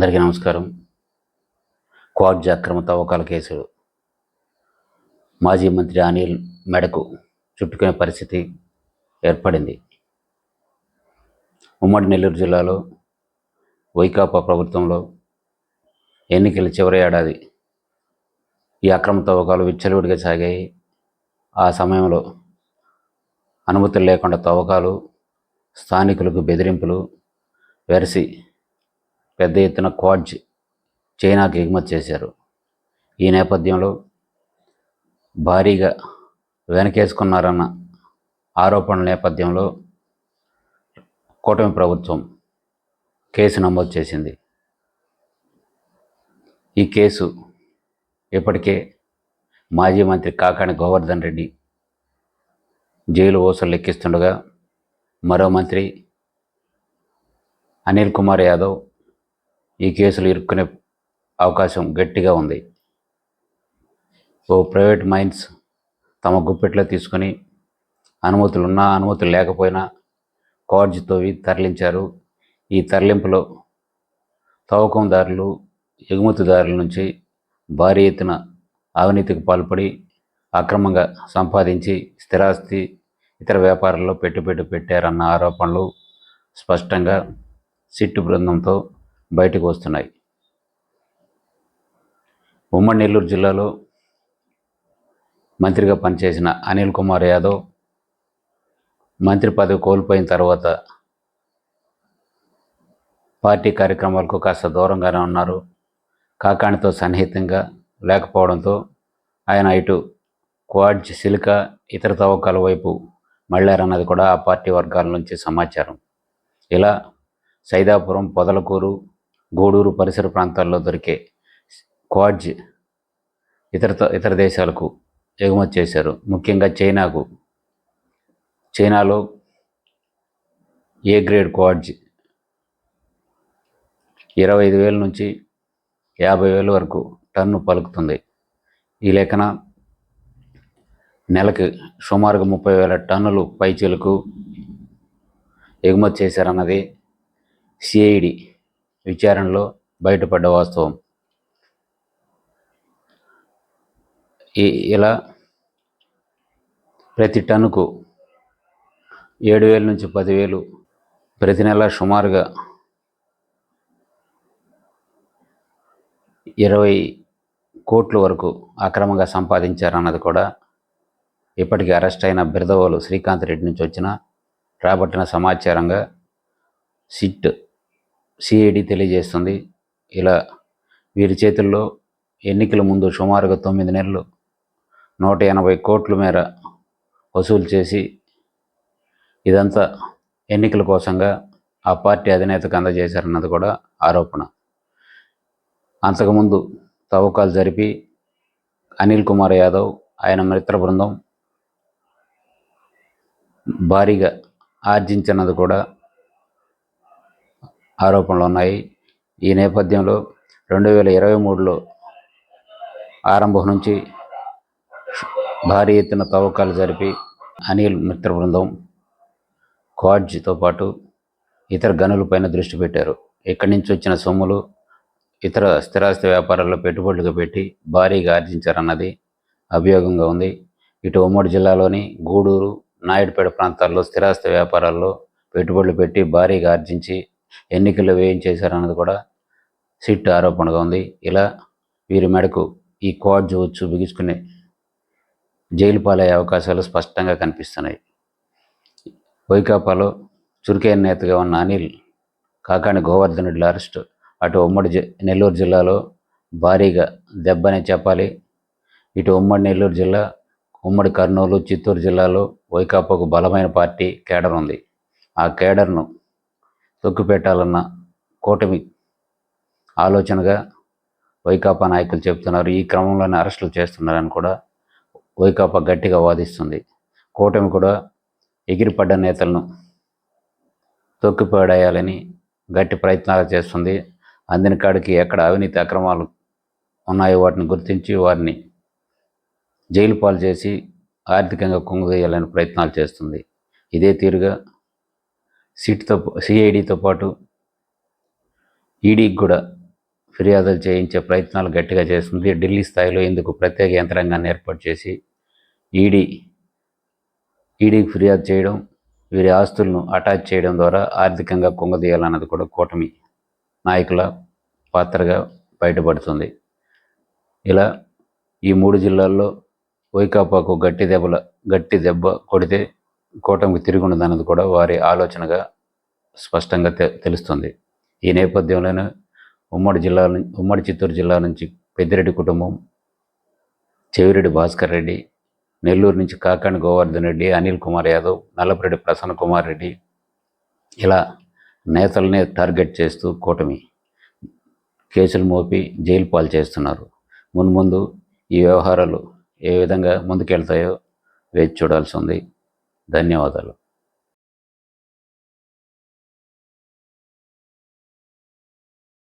అందరికీ నమస్కారం. క్వాడ్జ్ అక్రమ తవ్వకాల కేసులు మాజీ మంత్రి అనిల్ మెడకు చుట్టుకునే పరిస్థితి ఏర్పడింది. ఉమ్మడి నెల్లూరు జిల్లాలో వైకాపా ప్రభుత్వంలో ఎన్నికల చివరి ఏడాది ఈ అక్రమ తవ్వకాలు విచ్చలవిడిగా సాగాయి. ఆ సమయంలో అనుమతులు లేకుండా తవ్వకాలు స్థానికులకు బెదిరింపులు వెరసి పెద్ద ఎత్తున క్వాడ్జ్ చైనాకి ఎగుమతి చేశారు. ఈ నేపథ్యంలో భారీగా వెనకేసుకున్నారన్న ఆరోపణల నేపథ్యంలో కూటమి ప్రభుత్వం కేసు నమోదు చేసింది. ఈ కేసు ఇప్పటికే మాజీ మంత్రి కాకాణి గోవర్ధన్ రెడ్డి జైలు ఓసలు లెక్కిస్తుండగా మరో మంత్రి అనిల్ కుమార్ యాదవ్ ఈ కేసులు ఇరుక్కునే అవకాశం గట్టిగా ఉంది. ఓ ప్రైవేట్ మైన్స్ తమ గుప్పెట్లో తీసుకొని అనుమతులు ఉన్నా అనుమతులు లేకపోయినా కార్డ్జ్ తోవి తరలించారు. ఈ తరలింపులో తవ్వకందారులు ఎగుమతిదారుల నుంచి భారీ ఎత్తున అవినీతికి పాల్పడి అక్రమంగా సంపాదించి స్థిరాస్తి ఇతర వ్యాపారాల్లో పెట్టుబడి పెట్టారన్న ఆరోపణలు స్పష్టంగా సిట్టు బృందంతో బయటకు వస్తున్నాయి. ఉమ్మడి నెల్లూరు జిల్లాలో మంత్రిగా పనిచేసిన అనిల్ కుమార్ యాదవ్ మంత్రి పదవి కోల్పోయిన తర్వాత పార్టీ కార్యక్రమాలకు కాస్త దూరంగానే ఉన్నారు. కాకాణితో సన్నిహితంగా లేకపోవడంతో ఆయన ఇటు క్వాడ్జ్ సిలికా ఇతర తవ్వకాల వైపు మళ్ళారన్నది కూడా ఆ పార్టీ వర్గాల నుంచి సమాచారం. ఇలా సైదాపురం పొదలకూరు గూడూరు పరిసర ప్రాంతాల్లో దొరికే క్వాడ్జ్ ఇతర ఇతర దేశాలకు ఎగుమతి చేశారు. ముఖ్యంగా చైనాకు. చైనాలో ఏ గ్రేడ్ క్వాడ్జ్? ఇరవై ఐదు వేల నుంచి యాభై వేల వరకు టన్ను పలుకుతుంది. ఈ లేఖన నెలకు సుమారుగా ముప్పై వేల టన్నులు పైచీలకు ఎగుమతి చేశారన్నది సిఐడి విచారణలో బయటపడ్డ వాస్తవం. ఈ ఇలా ప్రతి టన్నుకు ఏడు వేల నుంచి పదివేలు ప్రతి నెల సుమారుగా ఇరవై కోట్ల వరకు అక్రమంగా సంపాదించారన్నది కూడా ఇప్పటికీ అరెస్ట్ అయిన బిరదవోలు శ్రీకాంత్ రెడ్డి నుంచి వచ్చిన రాబట్టిన సమాచారంగా సిట్ సిఐడి తెలియజేస్తుంది. ఇలా వీరి చేతుల్లో ఎన్నికల ముందు సుమారుగా తొమ్మిది నెలలు నూట ఎనభై కోట్ల మేర వసూలు చేసి ఇదంతా ఎన్నికల కోసంగా ఆ పార్టీ అధినేతకు అందజేశారన్నది కూడా ఆరోపణ. అంతకుముందు తవ్వకాలు జరిపి అనిల్ కుమార్ యాదవ్ ఆయన మిత్ర బృందం భారీగా ఆర్జించినది కూడా ఆరోపణలు ఉన్నాయి. ఈ నేపథ్యంలో రెండు వేల ఇరవై మూడులో ఆరంభం నుంచి భారీ ఎత్తున తవ్వకాలు జరిపి అనిల్ మిత్ర బృందం క్వాడ్జ్తో పాటు ఇతర గనులపైన దృష్టి పెట్టారు. ఇక్కడి నుంచి వచ్చిన సొమ్ములు ఇతర స్థిరాస్తి వ్యాపారాల్లో పెట్టుబడులుగా పెట్టి భారీగా ఆర్జించారన్నది అభియోగంగా ఉంది. ఇటు ఉమ్మడి జిల్లాలోని గూడూరు నాయుడుపేట ప్రాంతాల్లో స్థిరాస్తి వ్యాపారాల్లో పెట్టుబడులు పెట్టి భారీగా ఆర్జించి ఎన్నికల్లో వేయించేశారన్నది కూడా సిట్ ఆరోపణగా ఉంది. ఇలా వీరి మేడకు ఈ క్వాడ్జ్ జోచ్చు బిగించుకునే జైలు పాలయ్యే అవకాశాలు స్పష్టంగా కనిపిస్తున్నాయి. వైకాపాలో చురుకైన నేతగా ఉన్న అనిల్ కాకాని గోవర్ధన్ రెడ్డి అరెస్టు అటు ఉమ్మడి జి నెల్లూరు జిల్లాలో భారీగా దెబ్బనే చెప్పాలి. ఇటు ఉమ్మడి నెల్లూరు జిల్లా ఉమ్మడి కర్నూలు చిత్తూరు జిల్లాలో వైకాపాకు బలమైన పార్టీ కేడర్ ఉంది. ఆ కేడర్ను తొక్కిపెట్టాలన్న కూటమి ఆలోచనగా వైకాపా నాయకులు చెబుతున్నారు. ఈ క్రమంలోనే అరెస్టులు చేస్తున్నారని కూడా వైకాపా గట్టిగా వాదిస్తుంది. కూటమి కూడా ఎగిరిపడ్డ నేతలను తొక్కిపడేయాలని గట్టి ప్రయత్నాలు చేస్తుంది. అందిన కాడికి ఎక్కడ అవినీతి అక్రమాలు ఉన్నాయో వాటిని గుర్తించి వారిని జైలు పాలు చేసి ఆర్థికంగా కుంగదీయాలని ప్రయత్నాలు చేస్తుంది. ఇదే తీరుగా సిట్తో సిఐడితో పాటు ఈడీకి కూడా ఫిర్యాదులు చేయించే ప్రయత్నాలు గట్టిగా చేస్తుంది. ఢిల్లీ స్థాయిలో ఇందుకు ప్రత్యేక యంత్రాంగాన్ని ఏర్పాటు చేసి ఈడీ ఈడీకి ఫిర్యాదు చేయడం వీరి ఆస్తులను అటాచ్ చేయడం ద్వారా ఆర్థికంగా కుంగదీయాలన్నది కూడా కూటమి నాయకుల పాత్రగా బయటపడుతుంది. ఇలా ఈ మూడు జిల్లాల్లో వైకాపాకు గట్టి దెబ్బల గట్టి దెబ్బ కొడితే కూటమికి తిరిగి ఉండదన్నది కూడా వారి ఆలోచనగా స్పష్టంగా తె తెలుస్తుంది. ఈ నేపథ్యంలోనే ఉమ్మడి జిల్లా ఉమ్మడి చిత్తూరు జిల్లా నుంచి పెద్దిరెడ్డి కుటుంబం చెవిరెడ్డి భాస్కర్ రెడ్డి నెల్లూరు నుంచి కాకాణి గోవర్ధన్ రెడ్డి అనిల్ కుమార్ యాదవ్ నల్లపరెడ్డి ప్రసన్న కుమార్ రెడ్డి ఇలా నేతలనే టార్గెట్ చేస్తూ కూటమి కేసులు మోపి జైలు పాలు చేస్తున్నారు. మున్ముందు ఈ వ్యవహారాలు ఏ విధంగా ముందుకెళ్తాయో వేచి చూడాల్సి ఉంది. ధన్యవాదాలు.